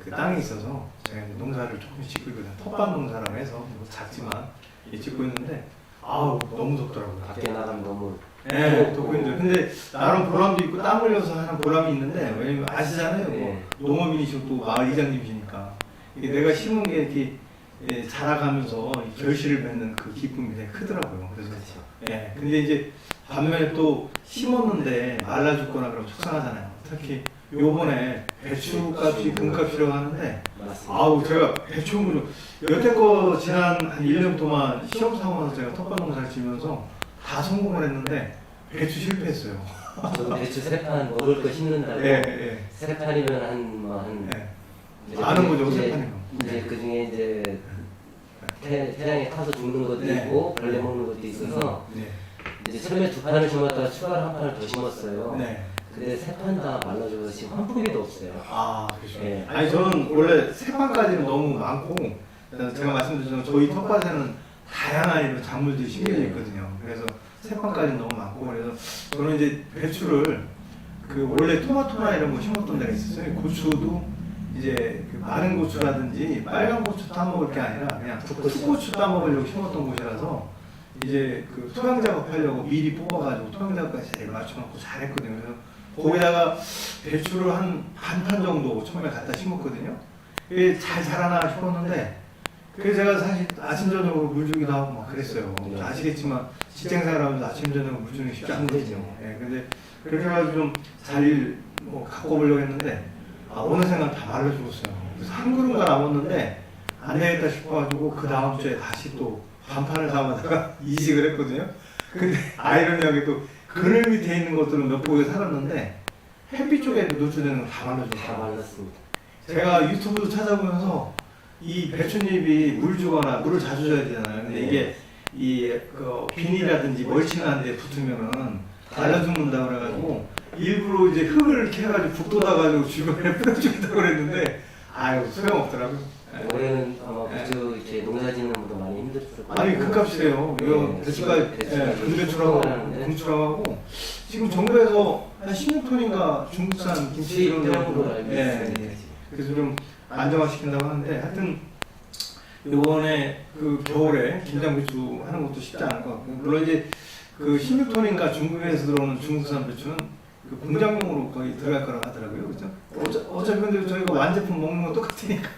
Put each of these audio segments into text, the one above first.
그 땅이 있어서 제가 농사를 조금씩 짓고 있거든요. 텃밭 농사라고 해서 뭐 작지만 이 짓고 있는데 아우 너무 덥더라고요. 밖에 나가면 너무 예, 덥고 있는데 근데 나름 보람도 있고 땀 흘려서 하는 보람이 있는데 왜냐면 아시잖아요. 뭐 네. 농업인이시고 또 마을 이장님이시니까 이게 내가 심은 게 이렇게 예, 자라가면서 이 결실을 맺는 그 기쁨이 되게 크더라고요. 그래서 그렇죠. 예. 근데 이제 반면에 또 심었는데 말라 죽거나 그러면 속상하잖아요. 특히 요번에 배추값이 금값이라고 하는데 맞습니다. 아우 제가 배추물을 여태껏 지난 한 1년 동안 시험 삼아서 제가 텃밭 농사를 지면서 다 성공을 했는데 배추 실패했어요. 저도 배추 세판 먹을 거 심는다고 예, 예. 세 판이면 한뭐한 예. 아는 거죠, 세 이제, 판이면. 이제 그 중에 이제 태, 태양에 타서 죽는 것도 네. 있고 벌레 먹는 것도 있어서 네. 이제 처음에 두 판을 심었다가 추가로 한 판을 더 심었어요. 네. 근데 세 판 다 말라져서 지금 한 포기도 없어요. 아, 그렇죠. 예. 아니 저는 원래 세 판까지는 너무 많고 제가 말씀드렸지만 저희 텃밭에는 다양한 이런 작물들이 심겨져 있거든요. 그래서 세 판까지는 너무 많고 그래서 저는 이제 배추를 그 원래 토마토나 이런 거 심었던 데가 있었어요. 고추도 이제 그 마른 고추라든지 빨간 고추 따먹을 게 아니라 그냥 풋고추 따먹으려고 심었던 곳이라서 이제 그 토양 작업하려고 미리 뽑아가지고 토양 작업까지 잘 맞춰놓고 잘했거든요. 그래서 거기다가 배추를 한 반판 정도 처음에 갖다 심었거든요. 이게 잘 자라나 싶었는데 그래서 제가 사실 아침 저녁으로 물 주기도 하고 막 그랬어요. 네. 아시겠지만 직장생활하면서 아침 저녁 물 주는 게 쉽지 않거든요. 예, 근데 그렇게 해가지고 좀잘 뭐 갖고 보려고 했는데 아, 어느새는 다 말라 죽었어요. 그래서 한 그릇만 남았는데 안 되겠다 싶어가지고 그 다음 주에 다시 또 반판을 담아다가 이식을 했거든요. 근데 아이러니하게 또 그늘 밑에 있는 것들은 몇 포기 살았는데 햇빛 쪽에 노출되는 건다다 말라졌어요. 말랐습니다. 제가 유튜브 찾아보면서 이 배추잎이 물 주거나 물을 자주 줘야 되잖아요. 근데 이게 이그 비닐이라든지 멀칭한 데 붙으면은 달라 죽는다 그래가지고 일부러 이제 흙을 캐가지고 북 돋아가지고 주변에 뿌려주겠다고 그랬는데 아유 소용없더라고요. 올해는 아마 네. 배추 이렇게 농사 짓는 힘들 아니 그 값이래요. 이거 네, 배추가 예, 금배추라고. 금추라고 지금 정부에서 한 16톤인가 중국산 김치 이런 거 예. 예. 그래서 좀 안정화시킨다고 하는데 하여튼 이번에 그 겨울에 김장 배추 하는 것도 쉽지 않을 것 같고 물론 이제 그 16톤인가 중국에서 들어오는 중국산 배추는 그 공장용으로 거의 들어갈 거라고 하더라고요. 그죠? 어차, 어차피 근데 저희가 완제품 먹는 건 똑같으니까.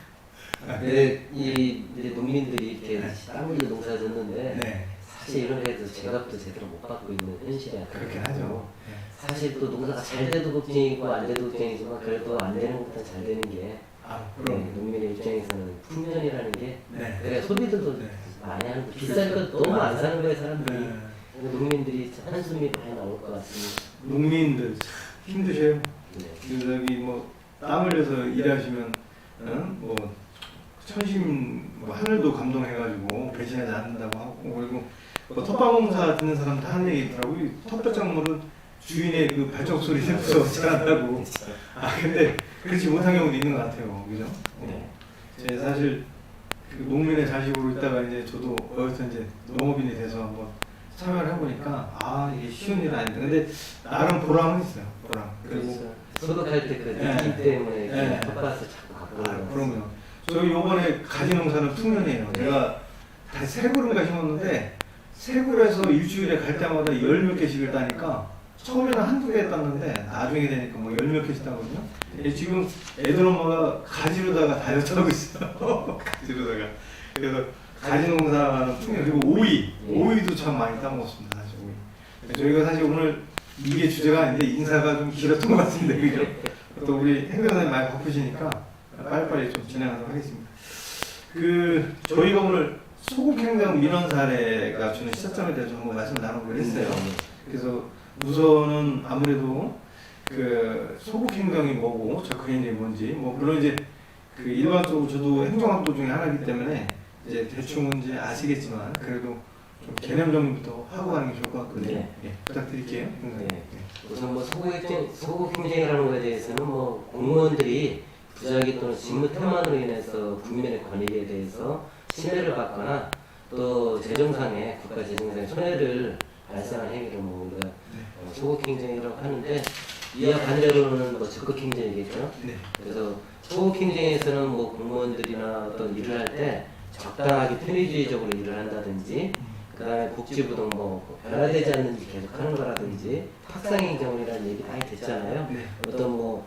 근데 이 이제 농민들이 이렇게 네. 땀 흘려 농사 짓는데 네. 사실 이런 데서 제값도 제대로 못 받고 있는 현실이 그렇긴 아니고 하죠. 네. 사실 또 농사가 잘 돼도 걱정이고 안 돼도 걱정이지만 그래도 안 되는 것보다 잘 되는 게 아, 네, 그럼. 농민의 입장에서는 풍년이라는 게 네. 그래 소비들도 네. 많이 하는 거 비싸니까 너무 안 사는 거예요 사람들이 네. 그래서 농민들이 한숨이 많이 나올 것 같습니다. 농민들 참 힘드셔요. 네. 그 저기 뭐 땀 흘려서 일하시면 응? 뭐 천심 뭐 하늘도 감동해가지고 배신하지 않는다고 하고 그리고 뭐 텃밭농사 듣는 사람 다 하는 얘기 있더라고 이 텃밭작물은 주인의 그 발작 소리 듣고서 자란다고 아 근데 그렇지 못한 경우도 있는 것 같아요 그죠? 네. 제 사실 그 농민의 자식으로 있다가 이제 저도 어여서 이제 농업인이 돼서 한번 참여를 해보니까 아 이게 쉬운 일은 아닌데 근데 나름 보람은 있어요 보람 그리고 소독할 때그 네. 느낌 때문에 네. 텃밭을 자꾸 아, 가보는 그럼요. 저희 요번에 가지 농사는 풍년이에요. 제가 다세 그루인가 심었는데 세 그루에서 일주일에 갈 때마다 열 몇 개씩을 따니까 처음에는 한두 개 땄는데 나중에 되니까 뭐 열 몇 개씩 따거든요. 예, 지금 애들 엄마가 가지로다가 다이어트 하고 있어요. 가지로다가. 그래서 가지 농사는 풍년 그리고 오이, 예. 오이도 참 많이 따먹었습니다. 사실 오이. 저희가 사실 오늘 이게 주제가 아닌데 인사가 좀 길었던 것 같은데 그죠? 또 우리 행정사님 많이 바쁘시니까 빨리빨리 좀 진행하도록 하겠습니다. 그 저희가 오늘 소국행정 민원 사례가 주는 시사점에 대해서 한번 말씀 나눠보기로 했어요. 그래서 우선은 아무래도 그 소국행정이 뭐고 적행이 뭔지 뭐 물론 이제 그 일반적으로 저도 행정학도 중에 하나이기 때문에 이제 대충은 이제 아시겠지만 그래도 좀 개념 정리부터 하고 가는 게 좋을 것 같거든요. 네. 예, 부탁드릴게요. 네. 우선 뭐 소국 행정, 소국 행정이라는 것에 대해서는 뭐 공무원들이 부작위 또는 직무 태만으로 인해서 국민의 권익에 대해서 침해를 받거나 또 재정상에 국가 재정상에 손해를 발생한 행위를 뭐 우리가 네. 어, 소국 행정이라고 하는데 이와 반대로는 뭐 적극 행정이겠죠. 네. 그래서 소국 행정에서는 뭐 공무원들이나 어떤 일을 할 때 적당하게 편의주의적으로 일을 한다든지 그다음에 복지부 등뭐 변화되지 않는지 계속 하는 거라든지 탁상행정이라는 얘기 많이 됐잖아요. 네. 어떤 뭐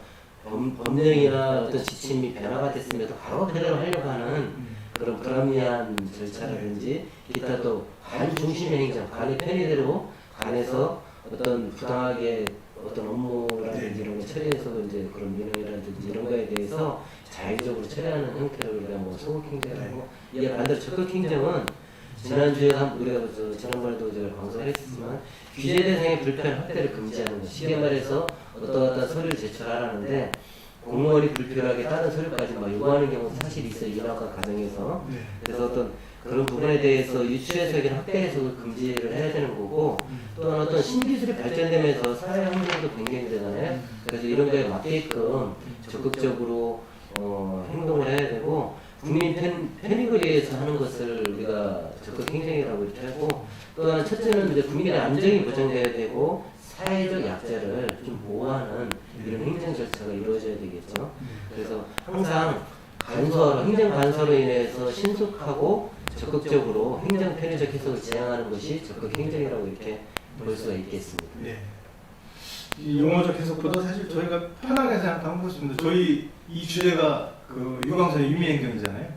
범, 법령이나 어떤 지침이 변화가 됐음에도 바로 그대로 하려고 하는 음. 그런 불합리한 절차라든지 기타 또 관 중심의 행정, 관의 편의대로 관에서 어떤 부당하게 어떤 업무라든지 이런 거 처리해서 이제 그런 민원이라든지 이런 거에 대해서 자율적으로 처리하는 형태를 우리가 뭐 소극 행정이라고 이게 반대로 적극 행정은 지난주에 한 우리가 저 지난번에도 제가 방송을 했지만 규제 대상의 불편 확대를 금지하는 것 쉽게 말해서 어떤 서류를 제출하라는데 공무원이 불필요하게 다른 서류까지 막 요구하는 경우도 사실 있어요 인하과 과정에서 네. 그래서 어떤 그런 부분에 대해서 유추 해석이나 확대 해석을 금지를 해야 되는 거고 또한 어떤 신기술이 발전되면서 사회 환경도 변경이 되잖아요. 그래서 이런 거에 맞게끔 적극적으로 어, 행동을 해야 되고 국민 편, 편익을 위해서 하는 것을 우리가 적극 행정이라고 이렇게 하고 또한 첫째는 이제 국민의 안정이 보장돼야 되고 사회적 약자를 좀 보호하는 이런 행정 절차가 이루어져야 되겠죠. 그래서 항상 간소화로 행정 간소로 인해서 신속하고 적극적으로 행정 편의적 해석을 지향하는 것이 적극 행정이라고 이렇게 볼 수가 있겠습니다. 네. 이 용어적 해석보다 사실 저희가 편하게 생각하면 그렇습니다. 저희 이 주제가 그 유광선의 유미행정이잖아요.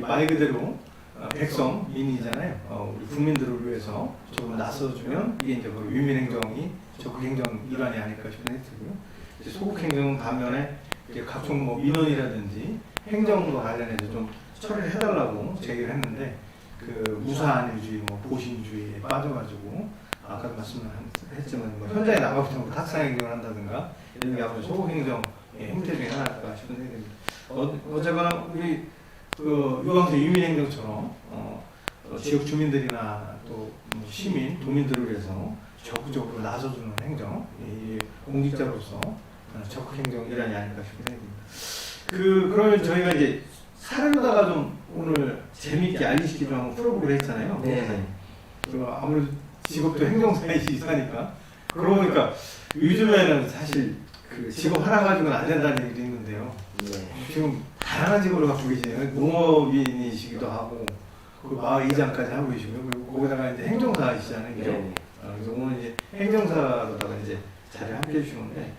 말 그대로 어, 백성인이잖아요. 어, 우리 국민들을 위해서 조금 나서주면 이게 이제 그 유민행정이 적극행정 일환이 아닐까 싶은 생각이 들고요. 이제 소극행정은 반면에 이제 각종 뭐 민원이라든지 행정과 관련해서 좀 처리를 해달라고 제기를 했는데 그 무사안일주의, 뭐 보신주의에 빠져가지고 아까도 말씀했지만 뭐 현장에 나가서 뭐 탁상행정을 한다든가 이런 게 아무래도 소극행정 행태 중에 하나일까 싶은 생각이 듭니다. 어, 어제거나 우리 그 유광수 유민행정처럼 어, 어, 지역 주민들이나 또뭐 시민, 도민들을 위해서 적극적으로 나서주는 행정, 이 공직자로서 어, 적극 행정 일환이 아닐까 생각이 듭니다. 그 그러면 저희가 이제 사례로다가 좀 오늘 재미있게 알리시기 좀 한번 풀어보기로 했잖아요. 네. 그 아무래도 직업도 그러고 보니까 요즘에는 사실 그 직업 하나 가지고는 안 된다는 얘기도 있는데요. 네. 지금 다양한 직업을 갖고 계시네요. 농업인이시기도 하고 그 마을 이장까지 하고 계시고요. 그리고 거기다가 이제 행정사이시잖아요. 그죠? 네. 어, 그래서 오늘 이제 행정사로다가 이제 자리에 함께 해주시는데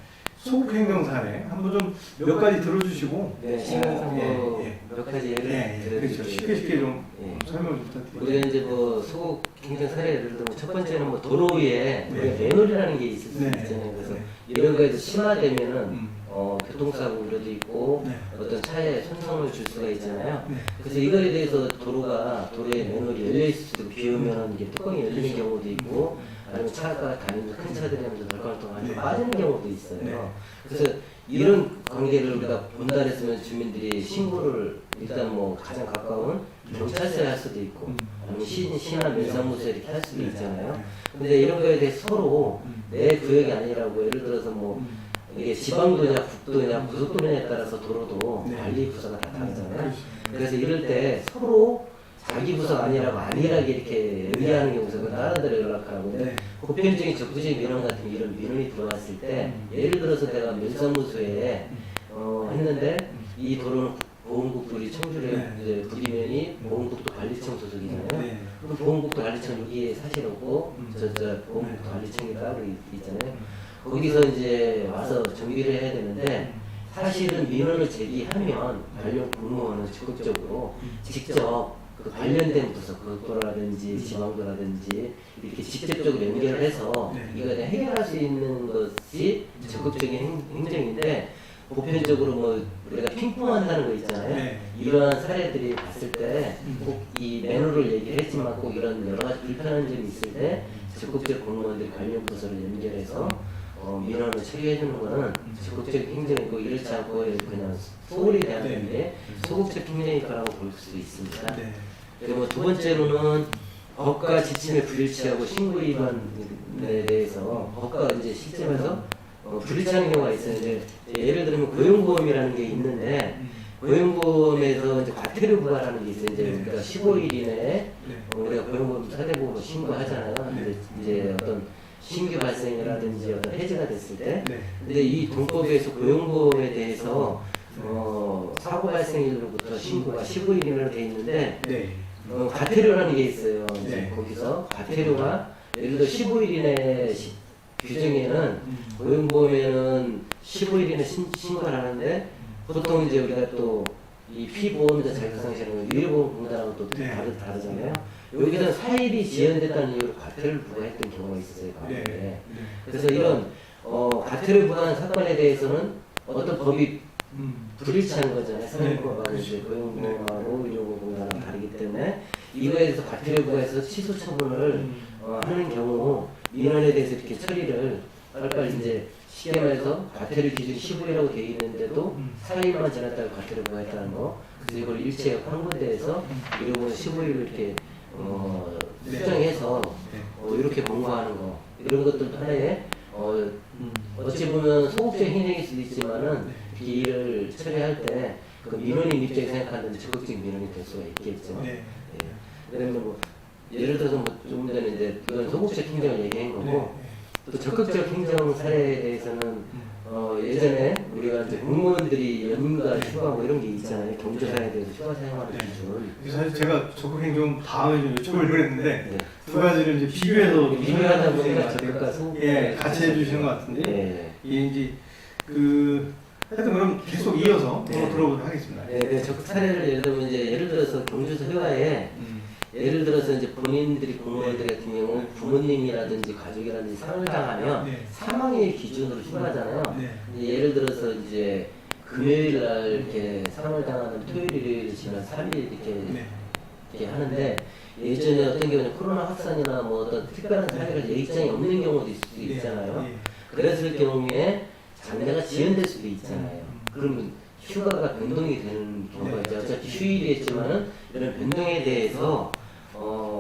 소극 행정사에 한번 좀 몇 가지 들어주시고 네, 시간상 예, 뭐 예. 몇 가지 예를 예, 예, 그렇죠. 쉽게 쉽게 좀 예. 설명 좀 부탁드립니다. 우리가 이제 뭐 소국 행정 사례 예를 들면 첫 번째는 뭐 도로 위에 네. 우리가 매놀이라는 게 있을 수 네. 있잖아요. 그래서 네. 이런 거에도 심화되면은 음. 어, 교통사고 우려도 있고 네. 어떤 차에 손상을 줄 수가 있잖아요. 네. 그래서 이거에 대해서 도로가 도로에 맨홀이 열려 있을 수도 있고 비 오면 이게 뚜껑이 열리는 경우도 있고 아니면 차가 다니면서 큰 차들이 하면서 덜컹 동안 네. 빠지는 경우도 있어요. 네. 그래서 이런 관계를 우리가 본다했으면 주민들이 신고를 일단 뭐 가장 가까운 경찰서에 할 수도 있고 음. 아니면 시, 시나 면사무소에 이렇게 할 수도 네. 있잖아요. 네. 근데 이런 거에 대해서 서로 음. 내 구역이 아니라고 예를 들어서 뭐 음. 이게 지방도냐 국도냐 고속도로냐에 따라서 도로도 네. 관리 부서가 다 다르잖아요. 그렇죠. 그래서 이럴 때 서로 자기 부서가 아니라고 안일하게 이렇게 얘기하는 경우서 그 다른 데로 연락하라고 근데 네. 보편적인 적부적인 민원 같은 이런 민원이 들어왔을 때 음. 예를 들어서 내가 면사무소에 음. 어, 했는데 이 도로는 보험국들이 청주에 네. 이제 부리면이 보험국도 관리청 소속이잖아요. 네. 그럼 보험국도 관리청 여기에 사실 없고 음. 저 저 보험국도 네. 관리청이 따로 있- 있잖아요. 음. 거기서 이제 와서 정비를 해야 되는데 사실은 민원을 제기하면 관련 공무원은 적극적으로 직접 그 관련된 부서, 고속도로라든지 지방도라든지 이렇게 직접적으로 연결을 해서 네. 이거 그냥 해결할 수 있는 것이 적극적인 행, 행정인데 보편적으로 뭐 우리가 핑퐁한다는 거 있잖아요. 네. 이러한 사례들이 봤을 때 음. 꼭이 매너를 얘기를 했지만 꼭 이런 여러 가지 불편한 점이 있을 때 적극적 공무원들이 관련 부서를 연결해서 어, 민원을 처리해 주는 거는 적극적 행정이고 이렇지 않고 그냥 소홀히 대한 네. 건데 소극적 행정일 거라고 볼 수 있습니다. 네. 그리고 두 번째로는 법과 지침에 불일치하고 신고 위반에 대해서 법과 이제 실제에서 어, 불일치하는 경우가 있어요. 이제 예를 들면 고용보험이라는 게 있는데 음. 고용보험에서 이제 과태료 부과라는 게 있어요. 이제 네. 우리가 15일 이내에 네. 어, 우리가 고용보험 사대보험을 신고하잖아요. 근데 이제 어떤 신규 발생이라든지 어떤 해지가 됐을 때 네. 근데 이 동법에서 고용보험에 대해서 어, 사고 발생일로부터 신고가 15일 이내로 돼 있는데 네. 어, 과태료라는 게 있어요. 이제 네. 거기서 과태료가 예를 들어 15일 이내 시- 규정에는 음. 고용보험에는 15일 이내 신, 신고를 하는데 보통 이제 우리가 또 이 피보험자 자격상실은 유료보험공단하고 또 네. 다르, 다르잖아요. 여기서는 사일이 지연됐다는 이유로 과태료를 부과했던 경우가 있었어요. 네. 과거에. 네. 그래서 이런 어, 과태료 부과한 사건에 대해서는 어떤 법이 음. 불일치하는 거잖아요. 이제 고용보험하고 의료보험하고 다르기 때문에 이거에 대해서 과태료 부과해서 취소 처분을 음. 어, 하는 경우 민원에 대해서 이렇게 처리를 빨리빨리 이제 쉽게 말해서 과태료 기준 15일이라고 되어 있는데도 음. 4일만 지났다가 과태료 부과했다는 거 그래서 이걸 일체 환불대에서 이러고 15일을 이렇게 어, 네. 수정해서 네. 어, 이렇게 공고하는 거 이런 것들도 하나의 어, 음. 어찌 보면 소극적 행동일 수도 있지만은 네. 이 일을 처리할 때 그 민원인 입장에 생각하는 적극적 민원이 될 수가 있겠죠. 네. 예. 그러면 뭐 예를 들어서 뭐 조금 전에 이제 그건 소극적 행정을 얘기한 거고 네. 또 적극적 행정 사례에 대해서는 음. 어 예전에 우리가 이제 공무원들이 연가 휴가고 이런 게 있잖아요. 경조사에 대해서 휴가 사용하는 네. 기준. 그래서 사실 제가 적극행 좀 다음에 좀 여쭤보려고 했는데 네. 두 가지를 이제 비교해서 비교하다 보니까 소극 예, 같이 해주시는 것 같은데 예. 이게 이제 그 하여튼 그럼 계속 이어서 네. 들어보도록 하겠습니다. 예, 그 적극 사례를 예를 들면 이제 예를 들어서 경조사 휴가에 음. 예를 들어서 이제 본인들이 공무원들 같은 경우 부모님이라든지 가족이라든지 상을 당하면 네. 사망일 기준으로 휴가잖아요. 네. 예를 들어서 이제 금요일 날 이렇게 상을 당하는 토요일 일요일 지난 3일 이렇게 네. 이렇게 하는데 예전에 어떤 경우는 코로나 확산이나 뭐 어떤 특별한 사례가 예정이 없는 경우도 있을 수 있잖아요. 네. 그랬을 경우에 장례가 지연될 수도 있잖아요. 그러면 휴가가 변동이 되는 경우가 있죠. 어차피 휴일이었지만은 이런 변동에 대해서 어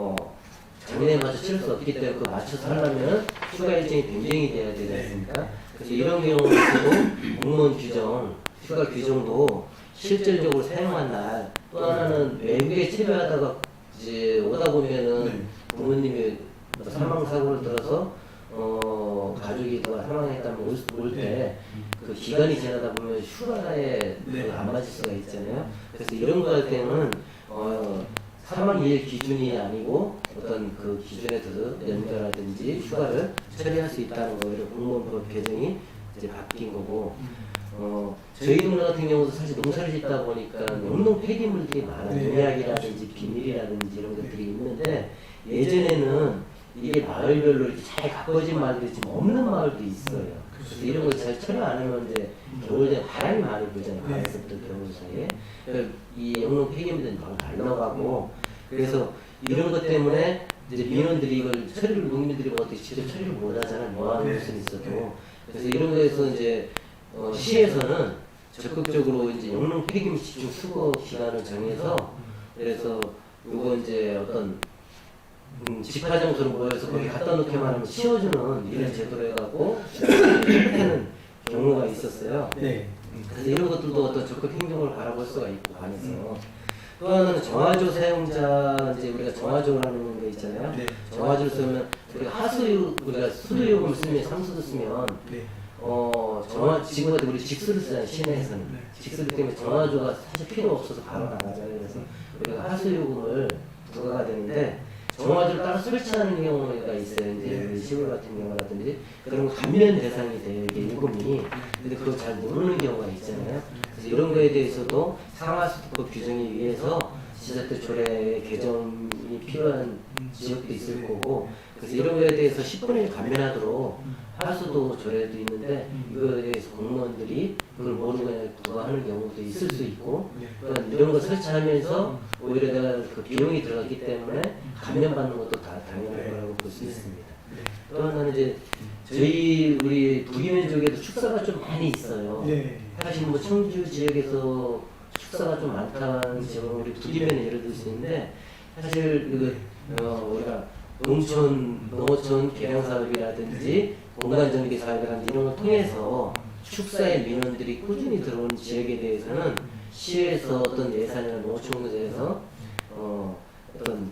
장례에 맞춰 치를 수 없기 때문에 그 맞춰서 하려면 휴가 일정이 변경이 돼야 되지 않습니까? 그래서 이런 경우에서도 공무원 규정, 휴가 규정도 실질적으로 사용한 날 또 하나는 외국에 치료하다가 이제 오다 보면은 네. 부모님이 뭐 사망 사고를 들어서 어 가족이 더 사망했다면 올때 그 기간이 지나다 보면 휴가에 네. 그 안 맞을 수가 있잖아요. 그래서 이런 거 할 때는 어 사망일 기준이 아니고 어떤 그 기준에 들어 연가라든지 휴가를 처리할 수 있다는 거예요. 공무원법 개정이 이제 바뀐 거고 어 저희 동네 같은 경우도 사실 농사를 짓다 보니까 영농 폐기물들이 많아요. 네. 농약이라든지 비닐이라든지 이런 것들이 있는데 예전에는 이게 마을별로 이렇게 잘 가꿔진 마을들이 지금 없는 마을도 있어요. 이런 걸잘 처리 안 하면 이제 겨울 되면 바람이 많이 불잖아요. 네. 가을부터 겨울 사이에. 그러니까 이 영농 폐기물들이 막 날라가고 그래서 이런 것 때문에 이제 민원들이 이걸 처리를 농민들이 뭐 어떻게 직접 처리를 못 하잖아요. 뭐 하는 네. 것은 있어도. 네. 그래서 이런 거에서 이제 어, 시에서는 적극적으로 이제 영농 폐기물 집중 수거 기간을 정해서 그래서 요거 이제 어떤 음, 집화장소로 모여서 거기 갖다 놓기만 하면 치워주는 이런 제도로 해갖고 하는 경우가 있었어요. 네. 그래서 이런 것들도 어떤 적극 행정을 바라볼 수가 있고 관해서 또 하나는 정화조 사용자 이제 우리가 정화조라는 거 있잖아요. 네. 정화조를 쓰면 우리가 하수 우리가 수도요금 쓰면 삼수도 쓰면 네. 어 정화 지금 같은 우리 직수를 쓰잖아요 시내에서는 네. 직수를 때문에 정화조가 사실 필요 없어서 바로 나가잖아요. 그래서 우리가 하수요금을 부과가 되는데 정화조를 따로 설치하는 경우가 있어요. 이제 네. 우리 시골 같은 경우라든지 그런 거 감면 대상이 돼요. 이게 요금이 근데 그걸 잘 모르는 경우가 있잖아요. 그래서 이런 거에 대해서도 상하수도법 규정에 의해서 지자체 조례 개정 이 필요한 지역도 있을 거고. 그래서 이런 거에 대해서 10분의 1 감면하도록 하수도 조례도 있는데 이거에 대해서 공무원들이 그걸 모르고 그냥 부과하는 경우도 있을 수 있고. 네. 그러니까 이런 거 설치하면서 오히려 내가 그 비용이 들어갔기 때문에 감면받는 것도 다 당연한 거라고 볼 수 있습니다. 네. 또 하나는 이제 저희 우리 북이면 쪽에도 축사가 좀 많이 있어요. 네. 사실 뭐 청주 지역에서 축사가 좀 많다는 지역은 우리 북이면에 예를 들 수 있는데 사실 그 어, 우리가 농촌 농어촌 개량 사업이라든지 공간 전개 사업이라든지 이런 걸 통해서 축사의 민원들이 꾸준히 들어온 지역에 대해서는 시에서 어떤 예산이나 농어촌에서 어, 어떤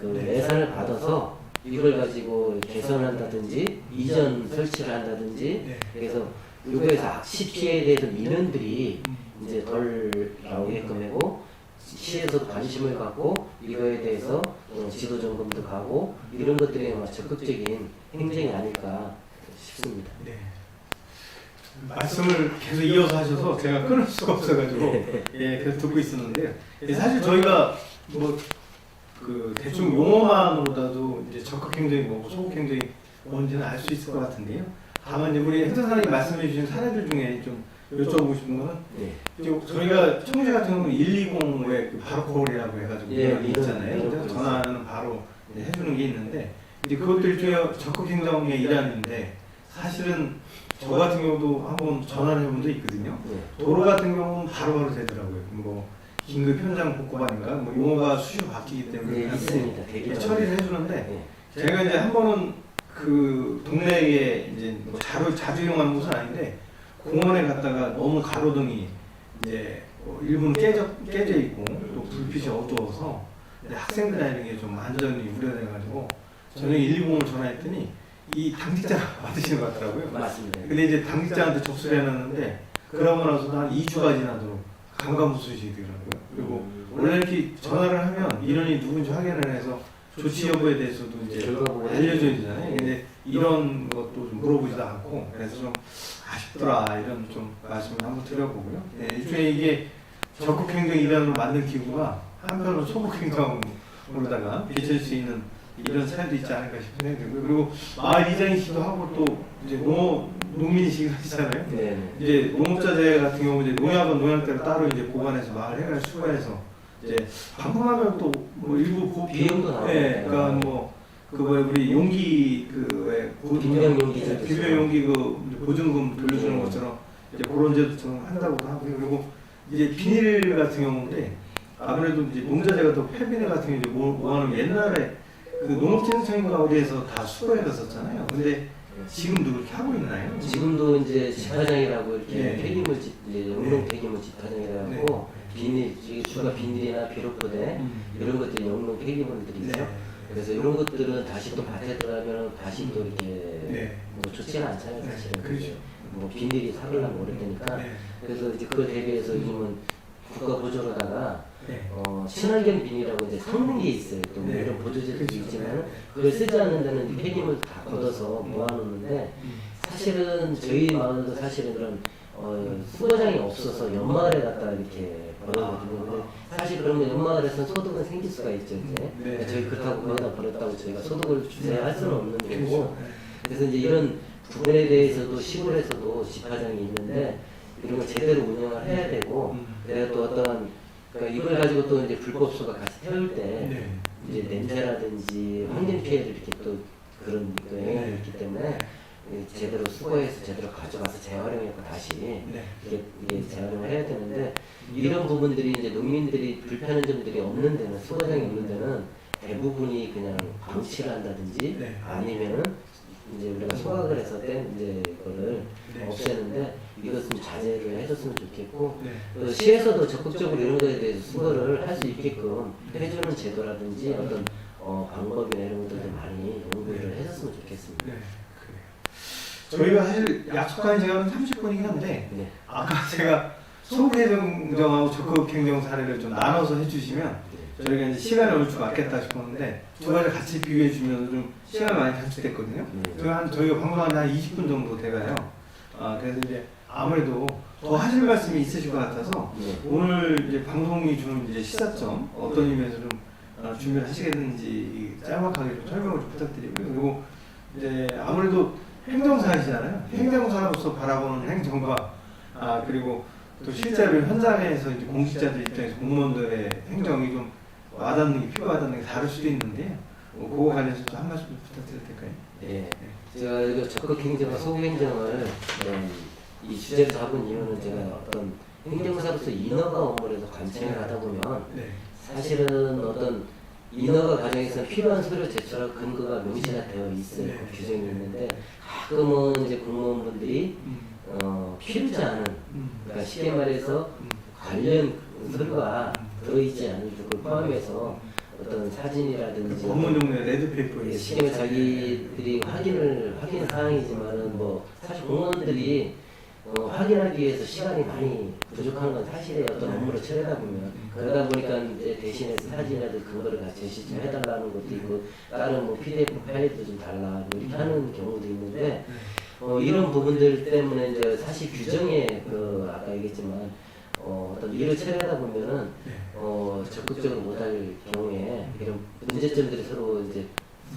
그 네. 예산을 받아서 이걸 가지고 개선한다든지 이전 설치를 한다든지 네. 그래서 이거에서 악시 피해에 대해서 민원들이 이제 덜 나오게끔 하고 시에서도 관심을 갖고 이거에 대해서 어, 지도 점검도 가고 이런 것들에 아마 적극적인 행정이 아닐까 싶습니다. 네. 말씀을 계속 이어서 하셔서 제가 끊을 수가 없어가지고 예 계속 듣고 있었는데요. 예, 사실 저희가 뭐 그 대충 용어만으로라도 이제 적극 행정이 뭐고 소극 행정이 뭔지는 알 수 있을 것 같은데요. 다만 이제 우리 행정사님 말씀해 주신 사례들 중에 좀 여쭤보고 싶은 거는 네. 저희가 청주 같은 경우는 120에 그 바로 콜이라고 해가지고 예, 연락이 있잖아요. 그래서 전화는 바로 이제 해주는 게 있는데 이제 그것도 일종의 적극 행정의 일환인데 사실은 저 같은 경우도 한번 전화를 해본 적 있거든요. 네. 도로 같은 경우는 바로바로 되더라고요. 뭐 긴급 현장 복구반인가 뭐 용어가 수시로 바뀌기 때문에 네, 있습니다. 예. 처리를 해주는데 네. 제가 이제 한 번은 그 동네에 이제 뭐 자주 자주 이용하는 곳은 아닌데 공원에 갔다가 너무 가로등이 이제 어, 일부는 깨져 깨져 있고 또 불빛이 어두워서 이런 게좀 안전이 우려돼가지고 저녁에 120을 전화했더니 이 당직자 받으시는 것 같더라고요. 맞습니다. 근데 이제 당직자한테 접수를 해놨는데 그러고 나서도 한 2주가 지나도록 감감무소식이더라고요. 그리고 음. 원래 이렇게 전화를 하면 이런이 누군지 확인을 해서 조치 여부에 대해서도 이제 보고 알려줘야 되잖아요. 근데 이런 것도 좀 물어보지도 않고 그래서 좀 아쉽더라 이런 좀 말씀을 한번 드려보고요. 네, 일종의 이게 적극 행정 일환으로 만든 기구가 한편으로 소극 행정으로다가 비칠 수 있는 이런 사연도 있지 않을까 싶은 생각이 들고요. 그리고 마을 이장이시기도 하고 또 이제 농업 농민이시기도 하시잖아요. 네. 네. 이제 농업자재 같은 경우 이제 농약은 농약대로 따로 이제 보관해서 마을 해갈 수거해서 이제 반품하면 또 뭐 일부 보 비용도 나오고. 예, 그러니까 뭐 그왜 우리 용기 그왜 빈병 용기들 빈병 용기 그 보증금 돌려주는 네. 것처럼 이제 그런 제도 좀 한다고도 하고요. 그리고 이제 비닐 같은 경우인데 아무래도 이제 농자재가 또 폐비닐 같은 경우 이제 모- 모아놓으면 옛날에 그 농업진흥청인가 어디에서 다 수거해 갔었잖아요. 근데 지금도 그렇게 하고 있나요? 지금도 이제 집화장이라고 이렇게 네. 폐기물 집, 이제 영농 폐기물 집화장이라고 비닐, 이게 주가 비닐이나 비료포대 음. 이런 것들이 영농 폐기물들이 있어요. 네. 그래서 이런 것들은 다시 또 들어가면 다시 또 이렇게 네. 뭐 좋지는 않잖아요, 네, 사실은. 그렇죠. 뭐 비닐이 사글라면 오래되니까. 네. 그래서 이제 그걸 대비해서 요즘은 국가 보조로다가 네. 어, 친환경 비닐이라고 이제 섞는 게 있어요. 또 네. 이런 보조제도 그렇죠. 있지만 그걸 쓰지 않는 데는 이 폐기물 다 걷어서 모아놓는데 음. 사실은 저희 마을도 사실은 그런 어, 수거장이 없어서 연마을에 갖다 이렇게 버려거든요. 근데 사실 그러면 연마을에서는 소득은 생길 수가 있죠. 이제 네. 저희 그렇다고 거기다 버렸다고 저희가 소득을 주세요 할 수는 없는 거고 그렇죠. 그래서 이제 이런 부분에 대해서도 시골에서도 집화장이 있는데 이런 걸 제대로 운영을 해야 되고 음. 내가 또 어떤 그러니까 이걸 가지고 또 이제 불법소가 같이 태울 때 네. 이제 냄새라든지 환경 피해를 이렇게 또 그런 또 영향이 네. 있기 때문에 이 제대로 수거해서 제대로 가져가서 재활용해서 다시 네. 이게, 이게 재활용을 해야 되는데 이런 부분들이 이제 농민들이 불편한 점들이 없는 데는 수거장이 없는 데는 대부분이 그냥 방치를 한다든지 네. 아니면은 이제 우리가 소각을 해서 뗀 이제 이거를 네. 없애는데 이것은 자제를 해줬으면 좋겠고 네. 그 시에서도 적극적으로 이런 거에 대해서 수거를 할 수 있게끔 해주는 제도라든지 어떤 어, 방법이나 이런 것들도 많이 연구를 해줬으면 좋겠습니다. 네. 저희가 사실 약속한 시간은 30분이긴 한데 네. 아까 제가 소극행정하고 적극행정 사례를 좀 나눠서 해주시면 저희가 이제 시간을 얼추 맞겠다 싶었는데 두 가지 같이 비교해 주면 좀 시간 많이 단축됐거든요. 네. 저희 한 저희가 방송한 한 20분 정도 돼가요. 아 그래서 이제 아무래도 더 하실 말씀이 있으실 것 같아서 네. 오늘 이제 방송이 주는 이제 시사점 어떤 의미에서 좀 어, 준비를 하시겠는지 짤막하게 좀 설명을 좀 부탁드리고요. 그리고 이제 아무래도 행정사이시잖아요. 행정사로서 바라보는 행정과 아 그리고 또 실제로 현장에서 이제 공직자들 입장에서 공무원들의 행정이 좀 와닿는 게 와닿는 게 다를 수도 있는데 어, 그거 관련해서 좀한 말씀 좀 부탁드려도 될까요? 네. 제가 이거 적극 행정과 소극 행정을 음, 이 주제를 잡은 이유는 제가 어떤 행정사로서 인허가 업무에서 관청을 하다 보면 네. 사실은 어떤 인허가 과정에서는 필요한 서류 제출할 근거가 명시가 되어 있어요. 네. 규정이 있는데 가끔은 이제 공무원분들이 음. 어, 필요지 않은 음. 그러니까 쉽게 말해서 음. 관련 서류가 들어있지 않은 걸 포함해서 어떤 사진이라든지 법문 종류의 레드페이퍼에 말해 자기들이 확인을 확인 사항이지만은 뭐 사실 공무원들이 어, 확인하기 위해서 시간이 많이 부족한 건 사실이에요. 어떤 업무를 처리하다 보면 그러다 보니까 이제 대신해서 사진이라도 근거를 제시 좀 해달라는 것도 있고 다른 뭐 PDF 파일도 좀 달라 뭐 이렇게 하는 경우도 있는데 어, 이런 부분들 때문에 이제 사실 규정에 그 아까 얘기했지만 어, 어떤 일을 처리하다 보면은 어, 적극적으로 못할 경우에 이런 문제점들이 서로 이제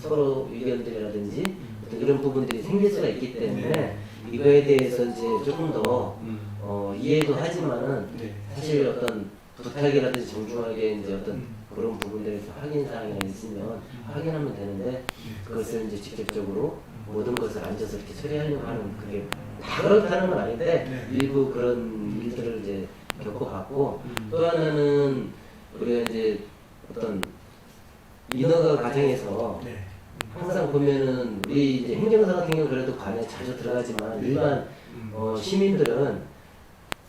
서로 의견들이라든지 어떤 이런 부분들이 생길 수가 있기 때문에 이거에 대해서 이제 조금 더 음. 어, 이해도 하지만은 네. 사실 어떤 부탁이라든지 정중하게 이제 어떤 음. 그런 부분들에 서 확인 사항이 있으면 확인하면 되는데 그것을 이제 직접적으로 모든 것을 앉아서 이렇게 처리하려고 하는 그게 다 그렇다는 건 아닌데 네. 일부 그런 일들을 이제 겪어봤고 음. 또 하나는 우리가 이제 어떤 인허가 과정에서 네. 항상 보면은 우리 이제 행정사 같은 경우 그래도 관에 자주 들어가지만 일반 음. 어, 시민들은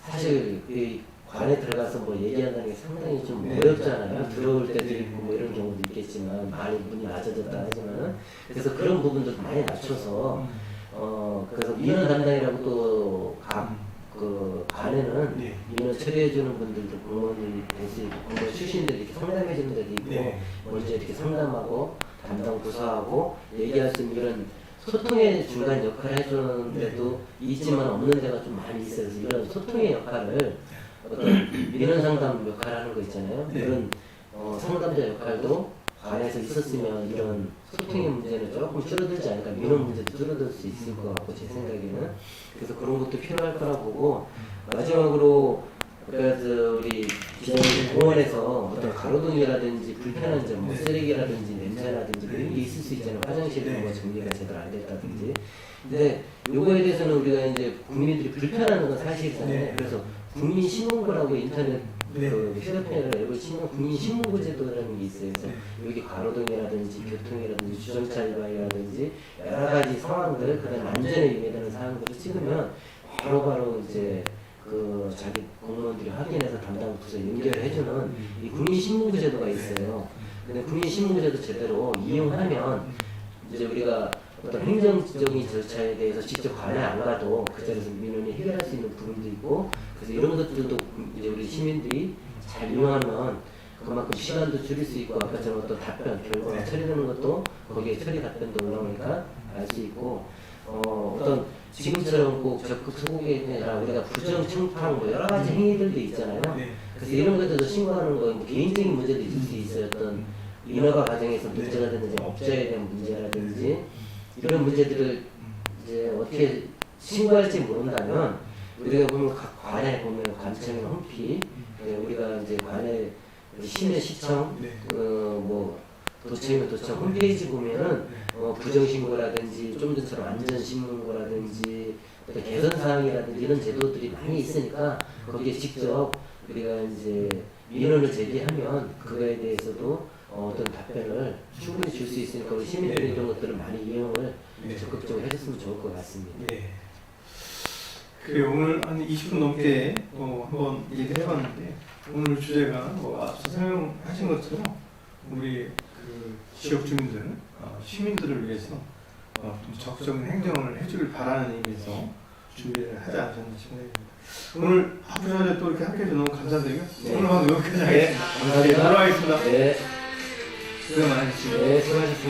사실 이 관에 들어가서 뭐 얘기한다는 게 상당히 좀 네. 어렵잖아요. 들어올 때도 있고 뭐 이런 경우도 있겠지만 많이 문이 낮아졌다 하지만은 그래서 그런 부분도 많이 낮춰서 어 그래서 민원 담당이라고 또 각 그 관에는 네. 민원 처리해주는 분들도 공무원이 있고 공무원 출신들이 이렇게 상담해주는 데도 있고 네. 먼저 이렇게 상담하고 담당 부서하고 얘기할 수 있는 이런 소통의 중간 역할을 해주는 데도 있지만 없는 데가 좀 많이 있어요. 그래서 이런 소통의 역할을 어떤 민원 상담 역할 하는 거 있잖아요. 네. 그런 어, 상담자 역할도 관에서 있었으면 이런 소통의 문제는 조금 줄어들지 않을까 민원 문제도 줄어들 수 있을 것 같고 제 생각에는 그래서 그런 것도 필요할 거라 보고 마지막으로 그래서 우리 기자님 공원에서 어떤 가로등이라든지 불편한 점, 뭐 쓰레기라든지 냄새라든지 뭐 이런 게 있을 수 있잖아요. 화장실이 뭐 정리가 제대로 안 됐다든지. 근데 요거에 대해서는 우리가 이제 국민들이 불편한 건 사실이잖아요. 네. 그래서 국민 신문고라고 인터넷 네. 그 휴대폰이나 앱을 치면 국민 신문고 제도라는 게 있어요. 그래서 네. 여기 가로등이라든지 교통이라든지 주정차 위반이라든지 여러 가지 상황들, 그다음 안전에 위배되는 사항들을 찍으면 바로 바로 이제 그 자기 공무원들이 확인해서 담당 부서 연결해주는 이 국민 신문고 제도가 있어요. 근데 국민 신문고 제도 제대로 이용하면 이제 우리가 어떤 행정적인 절차에 대해서 직접 관에 안 가도 그 자리에서 민원이 해결할 수 있는 부분도 있고 그래서 이런 것들도 이제 우리 시민들이 잘 이용하면 그만큼 시간도 줄일 수 있고 아까처럼 어떤 답변 결과가 처리되는 것도 거기에 처리 답변도 올라오니까 알 수 있고 어, 어떤 지금처럼 꼭 적극 소극이 아니라 우리가 부정 청탁 뭐 여러 가지 행위들도 있잖아요. 네. 그래서 이런 것들도 신고하는 거 뭐 개인적인 문제도 있을 수 있어요. 어떤 인허가 과정에서 문제가 되는 이제 업자에 대한 문제라든지 이런 문제들을 이제 어떻게 신고할지 모른다면 우리가 보면 각 관에 보면 관청이나 홈피 예, 우리가 이제 관에 우리 시내 시청 네. 어뭐 도청이면 도청 홈페이지 보면은 어, 부정신고라든지 좀 전처럼 안전신문고라든지 어떤 개선사항이라든지 이런 제도들이 많이 있으니까 거기에 직접 우리가 이제 민원을 제기하면 그거에 대해서도 어, 어떤 답변을 충분히 줄 수 있으니까 우리 시민들이 네. 이런 것들을 많이 이용을 네. 적극적으로 해줬으면 좋을 것 같습니다. 네. 그래 오늘 한 20분 넘게 어, 한번 얘기를 해봤는데 오늘 주제가 뭐 앞서 설명하신 것처럼 우리 그 지역 주민들, 어, 시민들을 위해서 어, 좀 적극적인 행정을 해주길 바라는 의미에서 준비를 하지 않았나 싶습니다. 오늘 하프샤즈 또 이렇게 함께해 주셔서 너무 감사드리고요. 네. 오늘 방송 여기까지 네, 하겠습니다. 감사합니다. 네, 돌아가겠습니다. 네, 수고 많으셨습니다. 네, 수고하셨습니다.